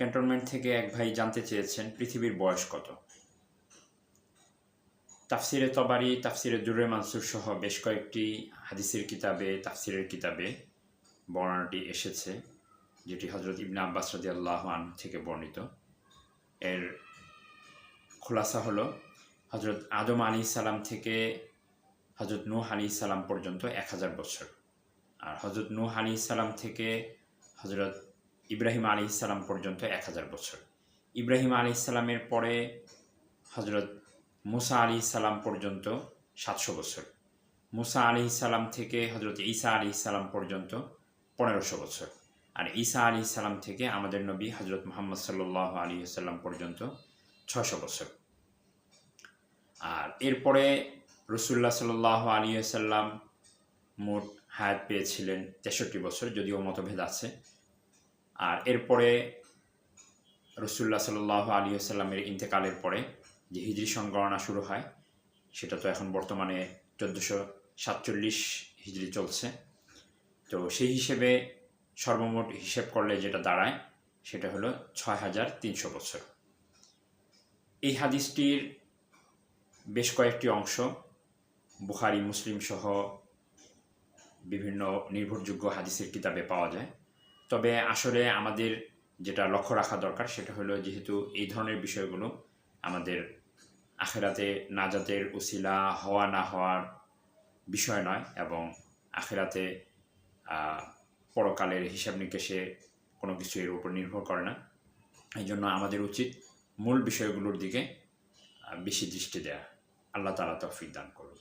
Cantonment থেকে এক ভাই জানতে চেয়েছেন পৃথিবীর বয়স কত। তাফসিরে তবারি, তাফসিরে দুরে মানসুর সহ বেশ কয়েকটি হাদিসের কিতাবে, তাফসিরের কিতাবে বর্ণনাটি এসেছে, যেটি হজরত ইবনা আব্বাস রাজি আল্লাহ আন থেকে বর্ণিত। এর খোলাসা হলো হজরত আদম আলী সালাম থেকে হজরত নূহ আলী সালাম পর্যন্ত এক হাজার বছর। আর হজরত নূহ আলী সালাম থেকে হজরত ইব্রাহিম আলী সালাম পর্যন্ত এক হাজার বছর। ইব্রাহিম আলী সালামের পরে হজরত মুসা আলী সালাম পর্যন্ত সাতশো বছর। মুসা আলী সালাম থেকে হজরত ঈসা আলী সালাম পর্যন্ত পনেরোশো বছর। আর ঈসা আলী সালাম থেকে আমাদের নবী হজরত মোহাম্মদ সাল্লাহ আলী সাল্লাম পর্যন্ত ছশো বছর। আর এরপরে রসুল্লাহ সাল্লাহ আলী সাল্লাম মোট হায়াত পেয়েছিলেন তেষট্টি বছর, যদিও মতভেদ আছে। আর এরপরে রসুল্লাহ সাল্লাহ আলী সাল্লামের ইন্তেকালের পরে যে হিজরি সংগণনা শুরু হয়, সেটা তো এখন বর্তমানে চোদ্দোশো সাতচল্লিশ হিজড়ি চলছে। তো সেই হিসেবে সর্বমোট হিসেব করলে যেটা দাঁড়ায়, সেটা হলো ছয় হাজার তিনশো বছর। এই হাদিসটির বেশ কয়েকটি অংশ বুখারি, মুসলিম সহ বিভিন্ন নির্ভরযোগ্য হাদিসের কিতাবে পাওয়া যায়। তবে আসলে আমাদের যেটা লক্ষ্য রাখা দরকার সেটা হলো যেহেতু এই ধরনের বিষয়গুলো আমাদের আখেরাতে নাজাতের উসিলা হওয়া না হওয়ার বিষয় নয় এবং আখেরাতে পরকালের হিসাব নিকেশে কোনো কিছু এর উপর নির্ভর করে না। এই জন্য আমাদের উচিত মূল বিষয়গুলোর দিকে বেশি দৃষ্টি দেয়া। আল্লাহ তালা তৌফিক দান করুন